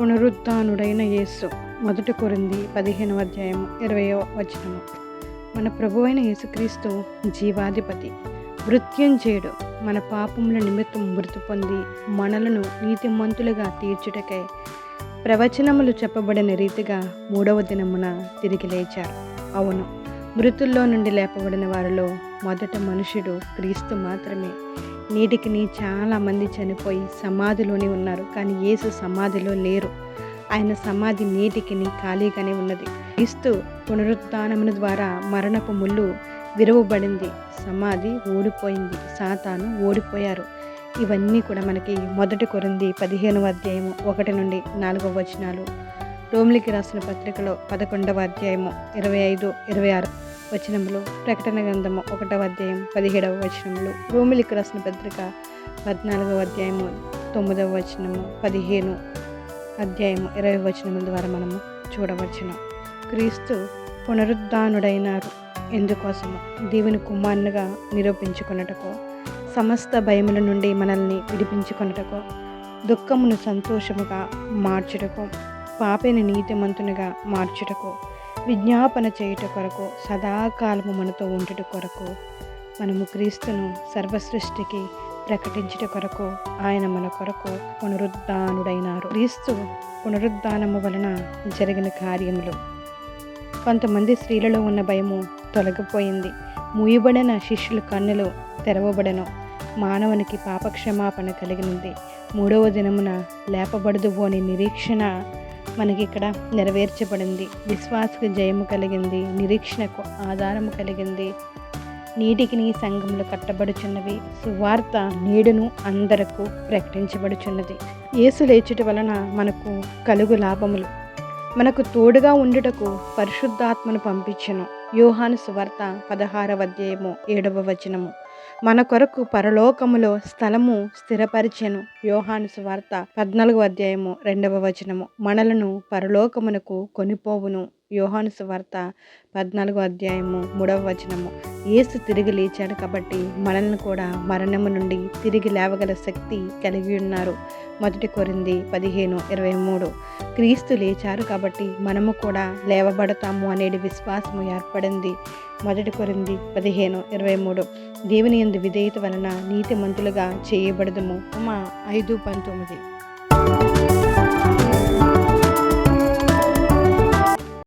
పునరుత్నుడైన యేసు. మొదటి కొరింది పదిహేనవ అధ్యాయం ఇరవయో వచనము. మన ప్రభు అయిన యేసుక్రీస్తు జీవాధిపతి. మృత్యుంజయుడు మన పాపముల నిమిత్తం మృతి పొంది మనలను నీతిమంతులుగా తీర్చుటకై ప్రవచనములు చెప్పబడిన రీతిగా మూడవ దినమున తిరిగి లేచారు. అవును మృతుల్లో నుండి లేపబడిన వారిలో మొదట మనుషుడు క్రీస్తు మాత్రమే. నీటికి చాలామంది చనిపోయి సమాధిలోనే ఉన్నారు కానీ యేసు సమాధిలో లేరు. ఆయన సమాధి నేటికి ఖాళీగానే ఉన్నది. క్రీస్తు పునరుత్నమును ద్వారా మరణపు ముళ్ళు విరవబడింది. సమాధి ఓడిపోయింది. సాతాను ఓడిపోయారు. ఇవన్నీ కూడా మనకి మొదటి కొరింది పదిహేనవ అధ్యాయము ఒకటి నుండి నాలుగవ వచనాలు. రోమిలికి రాసిన పత్రికలో పదకొండవ అధ్యాయము ఇరవై ఐదు ఇరవై ఆరు. వచనములు ప్రకటన గ్రంథము ఒకటవ అధ్యాయం పదిహేడవ వచనములు. రోమిలికి రాసిన పత్రిక పద్నాలుగవ అధ్యాయము తొమ్మిదవ వచనము పదిహేను అధ్యాయము ఇరవై వచనముల ద్వారా మనము చూడవచ్చును. క్రీస్తు పునరుద్ధానుడైనారు. ఎందుకోసము? దేవుని కుమారునిగా నిరూపించుకొనుటకు సమస్త భయముల నుండి మనల్ని విడిపించుకొనుటకు దుఃఖమును సంతోషముగా మార్చుటకు పాపని నీతిమంతునిగా మార్చుటకు విజ్ఞాపన చేయుట కొరకు సదాకాలము మనతో ఉండుట కొరకు మనము క్రీస్తును సర్వసృష్టికి ప్రకటించుట కొరకు ఆయన మన కొరకు పునరుద్ధానుడైనారు. క్రీస్తు పునరుద్ధానము వలన జరిగిన కార్యములు. కొంతమంది స్త్రీలలో ఉన్న భయము తొలగిపోయింది. మూయబడిన శిష్యుల కన్నులు తెరవబడను. మానవునికి పాపక్షమాపణ కలిగినది. మూడవ దినమున లేపబడదు అని నిరీక్షణ మనకి ఇక్కడ నెరవేర్చబడింది. విశ్వాసకు జయము కలిగింది. నిరీక్షణకు ఆధారము కలిగింది. నీటికి నీ సంఘములు కట్టబడుచున్నవి. సువార్త నీడును అందరకు ప్రకటించబడుచున్నది. యేసు లేచుట వలన మనకు కలుగు లాభములు. మనకు తోడుగా ఉండుటకు పరిశుద్ధాత్మను పంపించను. యోహాను సువార్త పదహారవ అధ్యాయము ఏడవ వచనము. మన కొరకు పరలోకములో స్థలము స్థిరపరిచెను. యోహాను సువార్త పద్నాలుగు అధ్యాయము రెండవ వచనము. మనలను పరలోకమునకు కొనిపోవును. యోహాను సువార్త పద్నాలుగు అధ్యాయము మూడవ వచనము. ఏసు తిరిగి లేచాడు కాబట్టి మనల్ని కూడా మరణము నుండి తిరిగి లేవగల శక్తి కలిగి ఉన్నారు. మొదటి కొరింది పదిహేను ఇరవై మూడు. క్రీస్తు లేచారు కాబట్టి మనము కూడా లేవబడతాము అనేది విశ్వాసము ఏర్పడింది. మొదటి కొరింది పదిహేను ఇరవై మూడు. దేవుని ఎందు విధేయత వలన నీతి మంతులుగా చేయబడదుము. మా ఐదు పంతొమ్మిది.